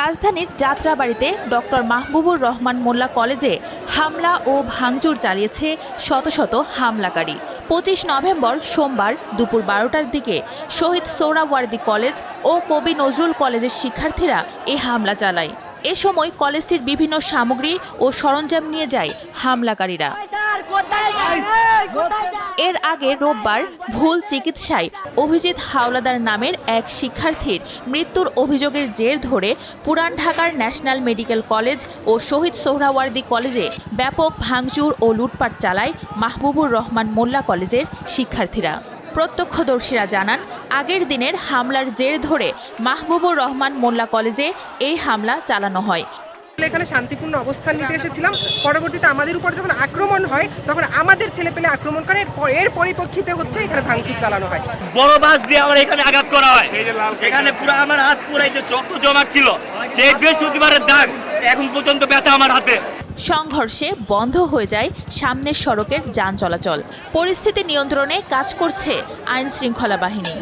রাজধানীর যাত্রাবাড়িতে ডক্টর মাহবুবুর রহমান মোল্লা কলেজে হামলা ও ভাঙচুর চালিয়েছে শত শত হামলাকারী। পঁচিশ নভেম্বর সোমবার দুপুর বারোটার দিকে শহীদ সোহরাওয়ার্দী কলেজ ও কবি নজরুল কলেজের শিক্ষার্থীরা এ হামলা চালায়। এ সময় কলেজটির বিভিন্ন সামগ্রী ও সরঞ্জাম নিয়ে যায় হামলাকারীরা। এর আগে রোববার ভুল চিকিৎসায় অভিজিৎ হাওলাদার নামের এক শিক্ষার্থীর মৃত্যুর অভিযোগের জের ধরে পুরান ঢাকার ন্যাশনাল মেডিকেল কলেজ ও শহীদ সোহরাওয়ার্দী কলেজে ব্যাপক ভাঙচুর ও লুটপাট চালায় মাহবুবুর রহমান মোল্লা কলেজের শিক্ষার্থীরা। প্রত্যক্ষদর্শীরা জানান, আগের দিনের হামলার জের ধরে মাহবুবুর রহমান মোল্লা কলেজে এই হামলা চালানো হয়। এখানে শান্তিপূর্ণ অবস্থান নিতে এসেছিলাম। পরবর্তীতে আমাদের উপর যখন আক্রমণ হয় তখন আমাদের ছেলে পেলে আক্রমণ করে এর- পরিপ্রেক্ষিতে হচ্ছে এখানে ভাঙচুর চালানো হয়। বড় বাস দিয়ে আমার এখানে আঘাত করা হয়। এখানে পুরো আমার হাত পুরাই যে রক্ত জমা ছিল সেই বৃহস্পতিবারের দাগ এখন পর্যন্ত ব্যথা আমার হাতে। সংঘর্ষে বন্ধ হয়ে যায় সামনের সড়কের যান চলাচল। পরিস্থিতি নিয়ন্ত্রণে কাজ করছে আইন শৃঙ্খলা বাহিনী।